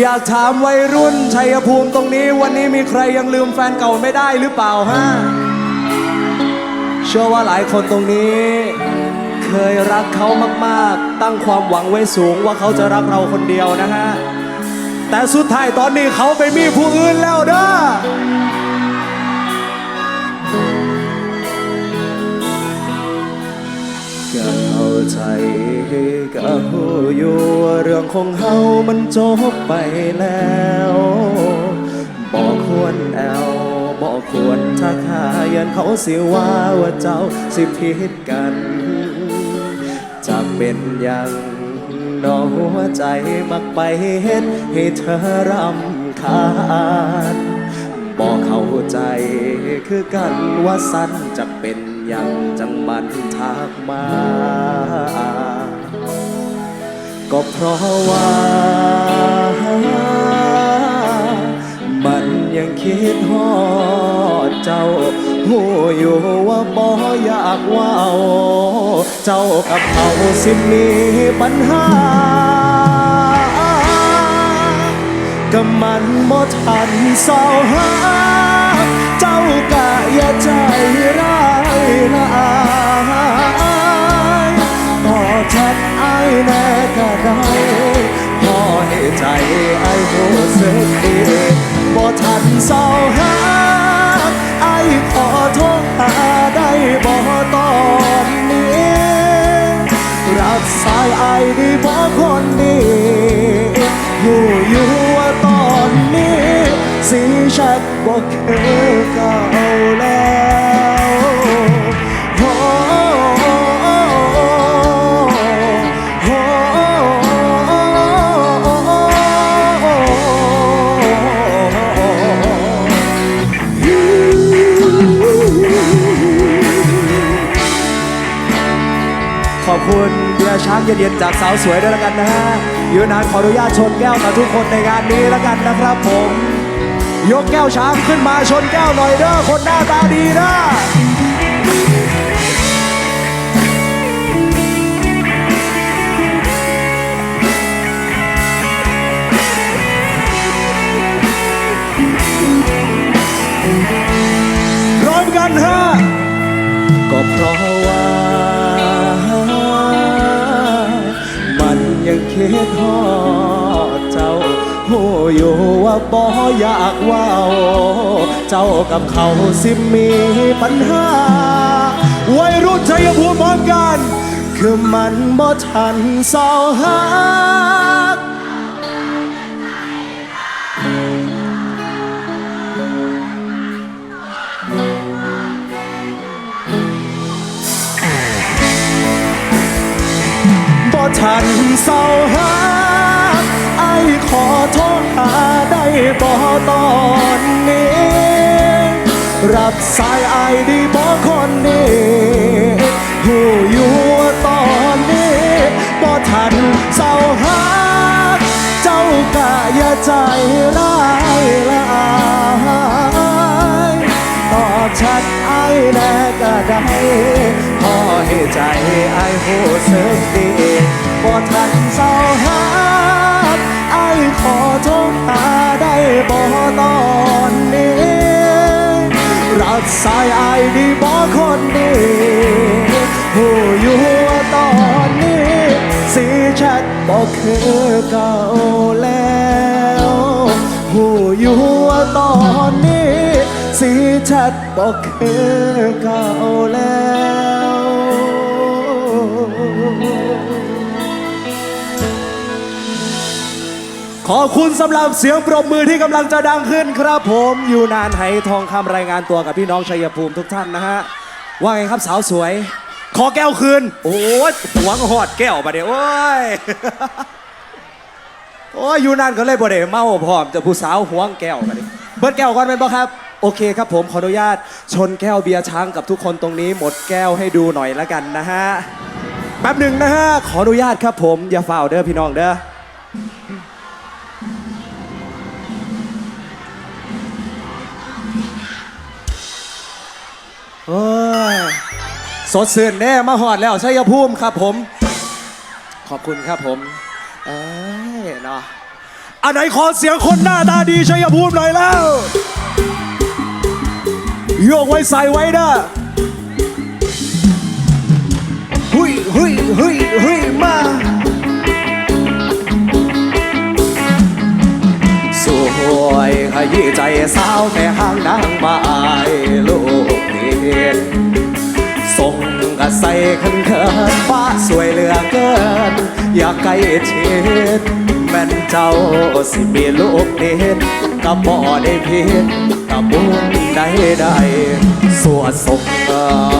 อยากถามวัยรุ่นชัยภูมิตรงนี้ วันนี้มีใครยังลืมแฟนเก่าไม่ได้หรือเปล่าฮะ เชื่อว่าหลายคนตรงนี้ เคยรักเขามากๆ ตั้งความหวังไว้สูงว่าเขาจะรักเราคนเดียวนะฮะ แต่สุดท้ายตอนนี้เขาไปมีผู้อื่นแล้วเด้อเใจก็หูอยู่ว่าเรื่องของเฮามันจบไปแล้วบอกควรแอวบอกควรทักหายันเขาสิว่าว่าเจ้าสิผิดกัน จะเป็นอย่างนอหัวใจมักไปเฮ็ดให้เธอรำคาญบอกเข้าใจคือกันว่าสั้นจะเป็น ย่างจังมันทักมา ก็เพราะว่า มันยังคิดฮอดเจ้าหูอยู่ว่าบ่อยากว่าเจ้ากับเขาสิมีปัญหาก็มันบ่ทันเศร้าหาเจ้ากะอย่าใจร้าย ละอายต่อชัดไอ้ายแน่ก็ได้พอให้ใจไอ้รู้สึกดีบ่ทันเศร้าหาไอ้ขอโทษหาได้บ่ตอนนี้ รักสายไอ้ดีบ่คนดีอยู่อยู่ว่าตอนนี้ สีชัดบ่คือเก่า คุณเบียร์ช้างเย็นๆจากสาวสวยด้วยแล้วกันนะฮะยูนานขออนุญาตชนแก้วกับทุกคนในงานนี้แล้วกันนะครับผม ยกแก้วช้างขึ้นมาชนแก้วหน่อยเด้อคนหน้าตาดีนะ คิดฮอดเจ้าหูอยู่ว่าบ่อยากว่าวเจ้ากับเขาสิมีปัญหา วัยรุ่นชัยภูมิพร้อมกัน คือมันบ่ทันเศร้าหา บ่ทันเศร้าหาไอ้ขอโทษหาได้บ่ตอนนี้ รับสายไอ้ดีบ่คนนี้หูอยู่ตอนนี้บ่ทันเศร้าหาเจ้ากะอย่าใจร้ายละอา ชัดไอ้แน่ก็ได้พอให้ใจไอ้หูสึกดีบ่ทันเศร้าหาไอ้ขอโทษหาได้บ่ตอนนี้ รักสายไอ้ดีบ่คนดีหูอยู่ว่าตอนนี้ สีชัดบ่คือเก่าแล้วหูอยู่ว่าตอนนี้สีชัด บ่คือเก่าแล้วขอบคุณสำหรับเสียงปรบมือที่กำลังจะดังขึ้นครับผมอยู่นานไหทองคำรายงานตัวกับพี่น้องชัยภูมิทุกท่านนะฮะ ว่าไงครับสาวสวย ขอแก้วคืน โอ้ยหวงหอดแก้วมาเดี๋ยวโอ้ยโอ้ยอยู่นานก็เลยบ่ได้เมาพร้อมจะผู้สาวหวงแก้วมาดิเบิดแก้วก่อนเป็นปะครับ โอเคครับผมขออนุญาตชนแก้วเบียร์ช้างกับทุกคนตรงนี้ หมดแก้วให้ดูหน่อยละกันนะฮะแป๊บหนึ่งนะฮะขออนุญาตครับผมอย่าฝ่าเด้อพี่น้องเด้อโอ้ยสดสื่นแน่มาหอดแล้วชัยภูมิครับผม ขอบคุณครับผมเอ้ยเนาะอันไหนขอเสียงคนหน้าตาดีชัยภูมิหน่อยแล้ว โยกไว้ใส่ไว้นะหุยหุยหุยหุยมาสวยขยี้ใจสาวแต่ห้างนางไม้ลูกเห็นส่งกระใสขันเขินฟ้าสวยเหลือเกิน อยากใกล้ชิดแม่นเจ้าสิมีลูกเด็ดกับบ่ได้ผิดกับบุญ ใดใดสวดส่งอ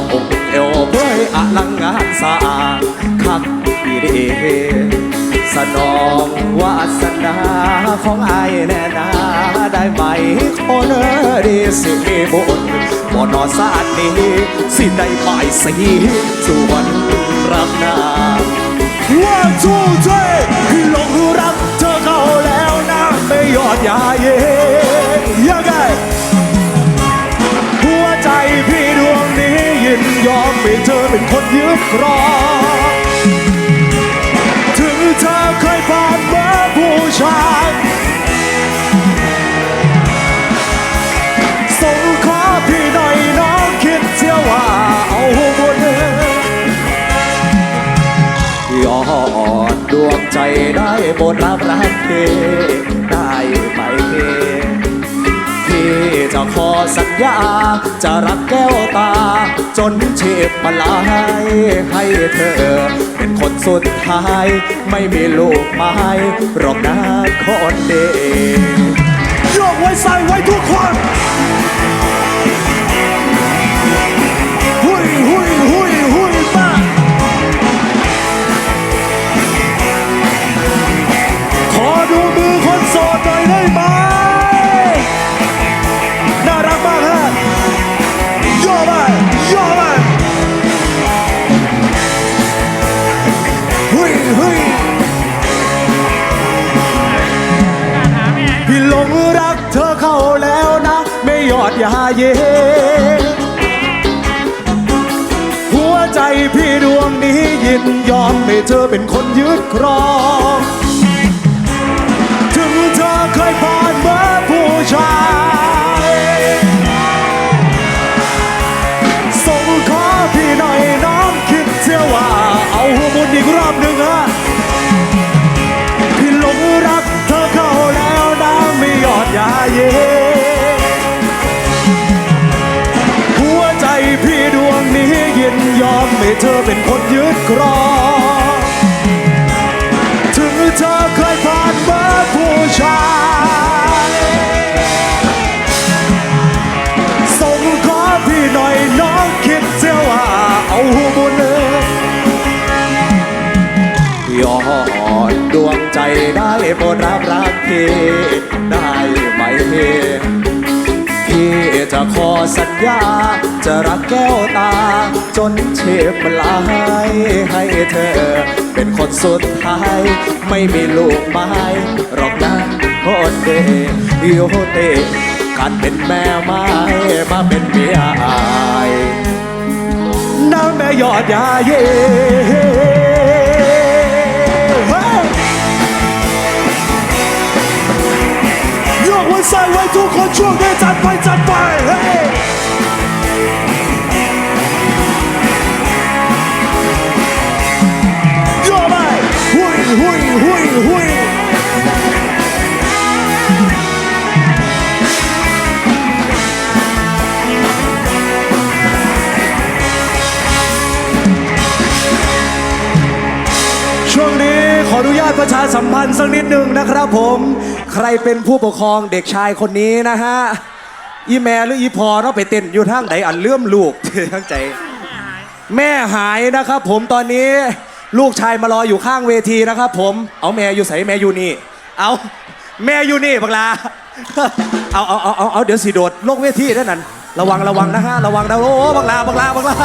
กเอวเพื่ออลังงานสร้างคักดีเดสนองวาสนาของอายแน่นาได้ไหมคนดีสิมีบุญบ่นอสาดนี้สิได้ไปสีสวนรับนาว่าจูเจพี่หลงรักเธอเขาแล้วนะไม่ยอดยาเย่ ยอมให้เธอเป็นคนยึดครองถึงเธอเคยผ่านเมื่อผู้ชายส่งขอพี่หน่อยน้องคิดเสียว่าเอาบุญยอดดวงใจได้โปรดรับรักเธอได้ไหมพี่ จะขอสัญญา จะรักแก้วตา จนเชีพมาลายให้เธอ เป็นคนสุดท้าย ไม่มีลูกไม้หรอกนะคนเดียกไว้ใส่ไว้ทุกคนหุยหุยหุ เย หัวใจพี่ดวงนี้ยินยอมให้เธอเป็นคนยึดครอง ถึงเธอเคยผ่านเมื่อผู้ชาย นี้ยินยอมให้เธอเป็นคนยึดครอง ถึงเธอเคยผ่านเมื่อผู้ชายส่งขอพี่หน่อยน้องคิดเสียว่าเอาบุญยยอดดวงใจได้โปรดรับรักพี่ สัญญา จะรักแก้วตา จนเชฟลายให้เธอ เป็นคนสุดท้าย ไม่มีลูกไม้หรอกนะโคตรเดโยเตการเป็นแม่ไม้มาเป็นเมียอายน้ำแม่ยอดยาเย่เฮ้ยยกไว้ใส่ไว้ทุกคนช่วงนี้จัดไปจัดไป ออนุญาตประชาสัมพันธ์สักนิดหนึ่งนะครับผม ใครเป็นผู้ปกครองเด็กชายคนนี้นะฮะ อีแม่หรืออีพอเนาะไปเต้นอยู่ทางไหนอันเลื่อมลูกทั้งใจ แม่หายนะครับผมตอนนี้ลูกชายมารออยู่ข้างเวทีนะครับผม เอาแม่อยู่ใส่แม่อยู่นี่ เอาแม่อยู่นี่บักลา เอาเอาเอาเอาเอาเดี๋ยวสิโดดลงเวทีด้วยนั่นระวังระวังนะฮะระวังนะโอ้บักลาบักลาบักลา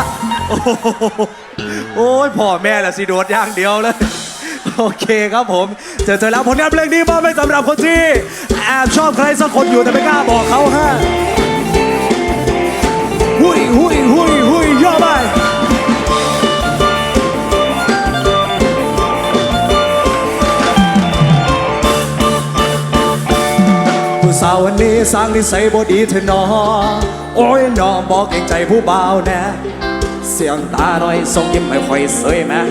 โอ้ยพ่อแม่ละสิโดดอย่างเดียวเลย โอเคครับผม เจอเจอแล้วผลงานเพลงนี้มอบให้สำหรับคนที่ แอบชอบใครสักคนอยู่แต่ไม่กล้าบอกเขาฮะหุยหุยหุยหุยย่อไปผู้สาววันนี้สร้างนิสัยบ่ดีเธอหนอ โอ้ยหนอบอกเกรงใจผู้บ่าวแน่เสียงตาหน่อยส่งยิ้มไม่ค่อยสวยแม่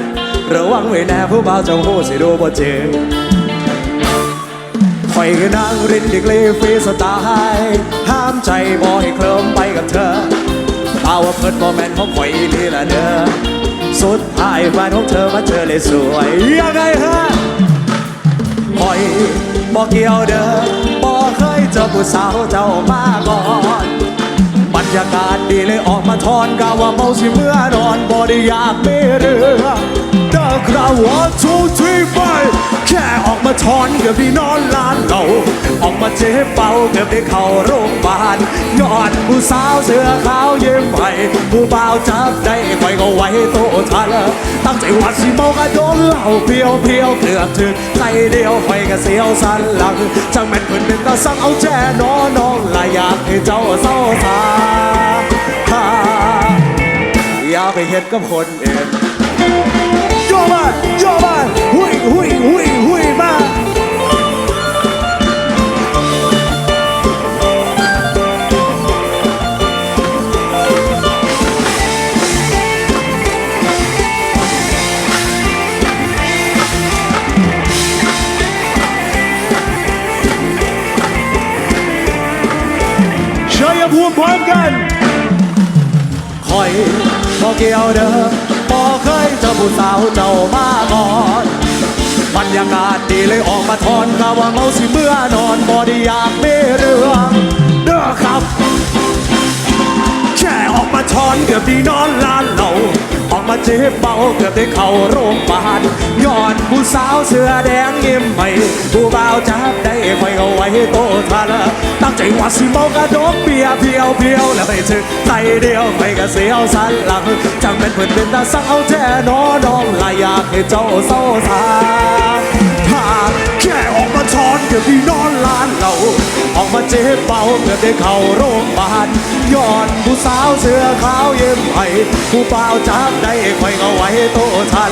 ระวังไว้แน่ผู้บ่าวเจ้าหูสิดูบ่เจอคอยก็นั่งรินดิกลีฟรีสไตล์ห้ามใจบ่ให้เคลิ้มไปกับเธอตาว่าเพิ่นบ่แม่นของข่อยอีหลีละเด้อสุดท้ายแฟนของเธอมาเจอเลยสวยยังไงฮะคอยบอกเกี่ยวเด้อบอกเคยเจอผู้สาวเจ้ามาก่อน บรรยากาศดีเลยออกมาทอนกาว่าเมาสิเมื่อนอนบ่ได้อยากมีเรื่องเดอะคราวทูท แค่ออกมาทอนเกือบได้นอนลานเราออกมาเจ็บเบาเกือบได้เข้าโรงพยาบาลยอดผู้สาวเสื้อขาวเยิ้มให้ผู้บ่าวจับได้คอยก็ไว้โตทันตั้งใจว่าสิเมากระโดนเหล้าเพียวเพียวเกือบถึงใจเดียวคอยก็เสียวสันหลังจังแม่นเพิ่นเป็นตาสั่งเอาแจ้นอน้องลายอยากให้เจ้าเศร้าสาอย่าไปเห็นกับคนอื่นโยมาโย ยภูมิพร้อมกันคอยบอเกี่ยวเด้อบอเคยเจอผู้สาวเจ้ามาก่อนบรรยากาศดีเลยออกมาทอนกาว่าเมาสิเมื่อนอนบอได้อยากมีเรื่องเด้อครับแค่ออกมาทอนเกือบดีนอนลานเหล่าออกมาเจ็บเบาเกือบได้เข้าโรงพยาบาลย้อนผู้สาวเสื้อแดงยิ้มให้ผู้บ่าวจับได้ คอยเอาไว้โตทันตั้งใจว่าสิเมากระดกเบียเพียวเพียวแล้วไปถึงใจเดียวไปกระเสียวสันหลังจังเป็นเพื่อนเป็นตาสาแท่นอน้องลายอยากให้เจ้าเศร้าสาถ้าแค่ ออกมาทอนเกือบไดีนอนลานเหล่าออกมาเจ็บเบาเกือบได้เข้าโรงพยาบาลย้อนผู้สาวเสื้อขาวเยิ้มให้ผู้เปล่าจับได้คอยเอาไว้โตทัน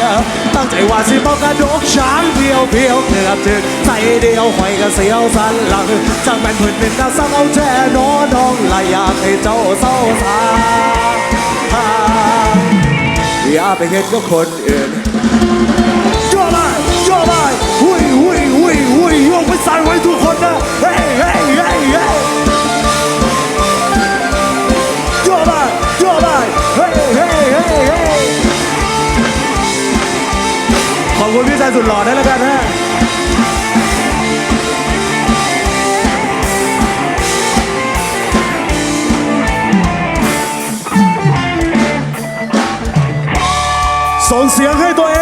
ตั้งใจว่าสิบอกกระดกช้างเพียวเพียวเกือบถึงใจเดียวคอยกระเสียวสันหลังจังแม่นพื่อนเป็นตาสังเอาแท้นอน้องลายอยากให้เจ้าเศร้าทาอย่าไปเห็นกับคนอื่น ทุกคนนะเฮ้ยเฮ้ยเฮ้ยเฮ้ยโยกมาโยกมาเฮ้ยเฮ้ยเฮ้ยเฮ้ยขอบคุณพี่ชายสุดหล่อได้แล้วกันฮะส่งเสียงให้ตัวเอง